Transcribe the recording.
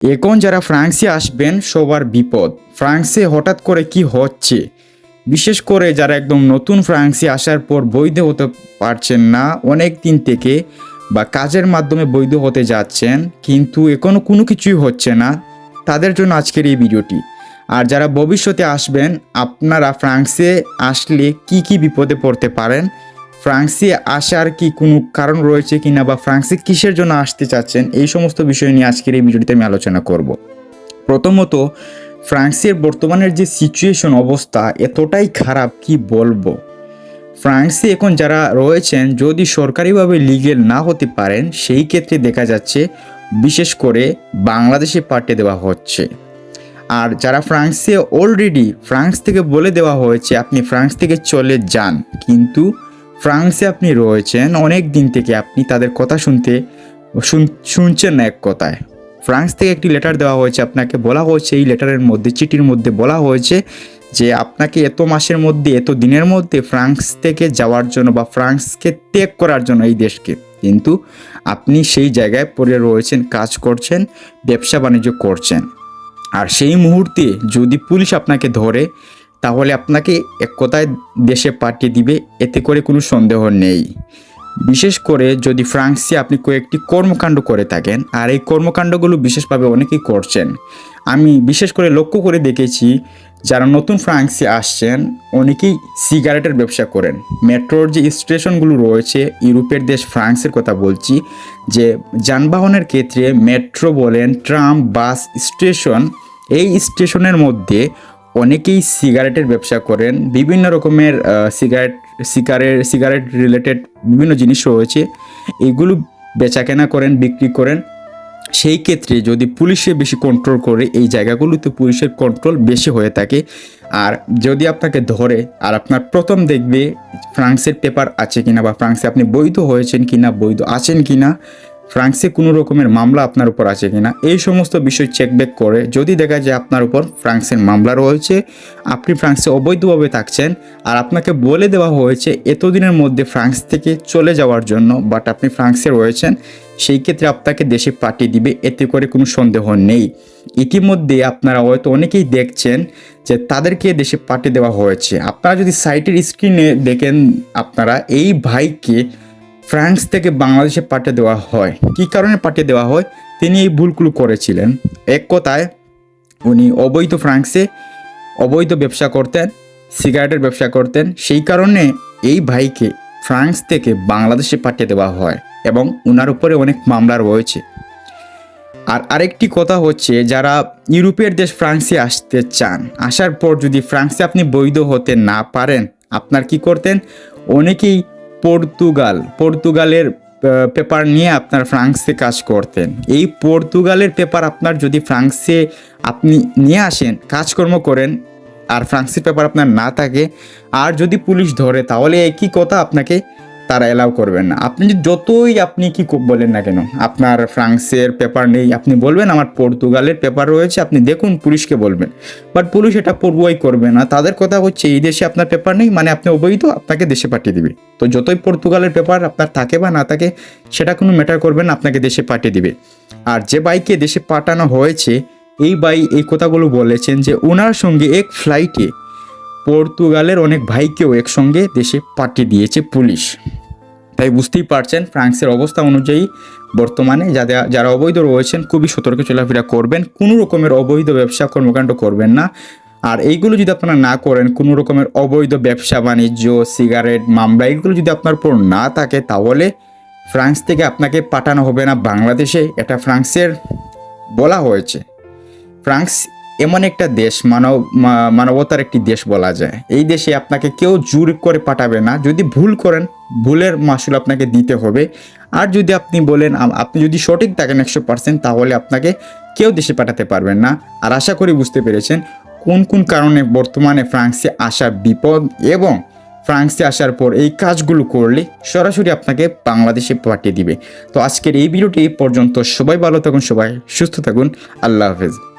এখন যারা ফ্রান্সে আসবেন, সবার বিপদ। ফ্রান্সে হঠাৎ করে কি হচ্ছে? বিশেষ করে যারা একদম নতুন ফ্রান্সে আসার পর বৈধ হতে পারছেন না, অনেক দিন থেকে বা কাজের মাধ্যমে বৈধ হতে যাচ্ছেন, কিন্তু এখনও কোনো কিছুই হচ্ছে না। তাদের জন্য আজকের এই ভিডিওটি। আর যারা ভবিষ্যতে আসবেন, আপনারা ফ্রান্সে আসলে কি কি বিপদে পড়তে পারেন ফ্রান্সে আসার কি কোনো কারণ রয়েছে কিনা বা ফ্রান্সে কিসের জন্য আসতে চাচ্ছেন, এই সমস্ত বিষয় নিয়ে আজকের এই ভিডিওটিতে আমি আলোচনা করব। প্রথমত, ফ্রান্সের বর্তমানের যে সিচুয়েশন অবস্থা এতটাই খারাপ কি বলব? ফ্রান্সে এখন যারা রয়েছেন, যদি সরকারিভাবে লিগেল না হতে পারেন, সেই ক্ষেত্রে দেখা যাচ্ছে বিশেষ করে বাংলাদেশে পাঠিয়ে দেওয়া হচ্ছে। আর যারা ফ্রান্সে অলরেডি ফ্রান্স থেকে বলে দেওয়া হয়েছে, আপনি ফ্রান্স থেকে চলে যান, কিন্তু ফ্রান্সে আপনি রয়েছেন, অনেক দিন থেকে আপনি তাদের কথা শুনতে, শুন- শুনছেন না এক কথায়। ফ্রান্স থেকে একটি লেটার দেওয়া হয়েছে, আপনাকে বলা হয়েছে, এই লেটারের মধ্যে, চিঠির মধ্যে বলা হয়েছে যে আপনাকে এত মাসের মধ্যে, এত দিনের মধ্যে ফ্রান্স থেকে যাওয়ার জন্য বা ফ্রান্সকে ত্যাগ করার জন্য এই দেশকে। কিন্তু আপনি সেই জায়গায় পড়ে রয়েছেন, কাজ করছেন, ব্যবসা বাণিজ্য করছেন। আর সেই মুহূর্তে যদি পুলিশ আপনাকে ধরে তাহলে আপনাকে এক কথায় দেশে পাঠিয়ে দিবে, এতে করে কোনো সন্দেহ নেই। বিশেষ করে যদি ফ্রান্সে আপনি কয়েকটি কর্মকাণ্ড করে থাকেন, আর এই কর্মকাণ্ডগুলো বিশেষভাবে অনেকেই করছেন। আমি বিশেষ করে লক্ষ্য করে দেখেছি, যারা নতুন ফ্রান্সে আসছেন, অনেকেই সিগারেটের ব্যবসা করেন। মেট্রোর যে স্টেশনগুলো রয়েছে, ইউরোপের দেশ ফ্রান্সের কথা বলছি, যে যানবাহনের ক্ষেত্রে মেট্রো বলেন, ট্রাম, বাস, স্টেশন, এই স্টেশনের মধ্যে অনেকেই সিগারেটের ব্যবসা করেন, বিভিন্ন রকমের সিগারেট সিগারেট সিগারেট রিলেটেড বিভিন্ন জিনিস রয়েছে, এগুলো বেচাকেনা করেন, বিক্রি করেন। সেই ক্ষেত্রে যদি পুলিশে বেশি কন্ট্রোল করে, এই জায়গাগুলোতে পুলিশের কন্ট্রোল বেশি হয়ে থাকে। আর যদি আপনাকে ধরে, আর আপনার প্রথম দেখবে, ফ্রান্সের পেপার আছে কিনা বা ফ্রান্সে আপনি বৈধ হয়েছেন কিনা, বৈধ আছেন কিনা ফ্রান্সে কোনো রকমের মামলা আপনার উপর আছে কিনা? এই সমস্ত বিষয় চেক ব্যাক করে যদি দেখা যায় আপনার উপর ফ্রান্সের মামলা রয়েছে, আপনি ফ্রান্সে অবৈধভাবে থাকছেন আর আপনাকে বলে দেওয়া হয়েছে এতদিনের মধ্যে ফ্রান্স থেকে চলে যাওয়ার জন্য বাট আপনি ফ্রান্সে রয়েছেন, সেই ক্ষেত্রে আপনাকে দেশে পাঠিয়ে দিবে, এতে করে কোনো সন্দেহ নেই। ইতিমধ্যে আপনারা হয়তো অনেকেই দেখছেন যে তাদেরকে দেশে পাঠিয়ে দেওয়া হয়েছে। আপনারা যদি সাইটের স্ক্রিনে দেখেন, আপনারা এই ভাইকে ফ্রান্স থেকে বাংলাদেশে পাঠিয়ে দেওয়া হয়। কী কারণে পাঠিয়ে দেওয়া হয়? তিনি এই ভুলগুলো করেছিলেন। এক কথায়, উনি অবৈধ ফ্রান্সে অবৈধ ব্যবসা করতেন, সিগারেটের ব্যবসা করতেন। সেই কারণে এই ভাইকে ফ্রান্স থেকে বাংলাদেশে পাঠিয়ে দেওয়া হয় এবং ওনার উপরে অনেক মামলা রয়েছে। আর আরেকটি কথা হচ্ছে, যারা ইউরোপের দেশ ফ্রান্সে আসতে চান, আসার পর যদি ফ্রান্সে আপনি বৈধ হতে না পারেন, আপনার কি করতেন? অনেকেই পর্তুগাল, পর্তুগালের পেপার নিয়ে আপনার ফ্রান্সে কাজ করতেন। এই পর্তুগালের পেপার আপনার যদি ফ্রান্সে আপনি নিয়ে আসেন, কাজকর্ম করেন, আর ফ্রান্সের পেপার আপনার না থাকে, আর যদি পুলিশ ধরে, তাহলে একই কথা আপনাকে তারা অ্যালাউ করবেন না। আপনি যতই আপনি কি বলেন না কেন, আপনার ফ্রান্সের পেপার নেই, আপনি বলবেন, আমার পর্তুগালের পেপার রয়েছে, আপনি দেখুন, পুলিশকে বলবেন। বাট পুলিশ এটা পড়ুয়াই করবে না। তাদের কথা হচ্ছে, এই দেশে আপনার পেপার নেই মানে আপনি অবৈধ, আপনাকে দেশে পাঠিয়ে দিবে। তো যতই পর্তুগালের পেপার আপনার থাকে বা না থাকে, সেটা কোনো ম্যাটার করবে না, আপনাকে দেশে পাঠিয়ে দিবে। আর যে বাইকে দেশে পাঠানো হয়েছে, এই বাই এই কথাগুলো বলেছেন যে ওনার সঙ্গে এক ফ্লাইটে পর্তুগালের অনেক ভাইকেও একসঙ্গে দেশে পাঠিয়ে দিয়েছে পুলিশ। তাই বুঝতেই পারছেন ফ্রান্সের অবস্থা অনুযায়ী বর্তমানে যাদের যারা অবৈধ রয়েছেন খুবই সতর্ক চলাফেরা করবেন, কোনো রকমের অবৈধ ব্যবসা কর্মকাণ্ড করবেন না। আর এইগুলো যদি আপনারা না করেন, কোনো রকমের অবৈধ ব্যবসা, বাণিজ্য, সিগারেট, মামলা এগুলো যদি আপনার উপর না থাকে, তাহলে ফ্রান্স থেকে আপনাকে পাঠানো হবে না, বাংলাদেশে। এটা ফ্রান্সের বলা হয়েছে। ফ্রান্স এমন একটা দেশ, মানব মানবতার একটি দেশ বলা যায়। এই দেশে আপনাকে কেউ জোর করে পাঠাবে না। যদি ভুল করেন ভুলের মাসুল আপনাকে দিতে হবে। আর যদি আপনি বলেন আপনি যদি সঠিক থাকেন একশো পার্সেন্ট তাহলে আপনাকে কেউ দেশে পাঠাতে পারবেন না। আর আশা করি বুঝতে পেরেছেন কোন কোন কারণে বর্তমানে ফ্রান্সে আসা বিপদ এবং ফ্রান্সে আসার পর এই কাজগুলো করলে সরাসরি আপনাকে বাংলাদেশে পাঠিয়ে দিবে। তো আজকের এই ভিডিওটি এই পর্যন্ত। সবাই ভালো থাকুন, সবাই সুস্থ থাকুন। আল্লাহ হাফেজ।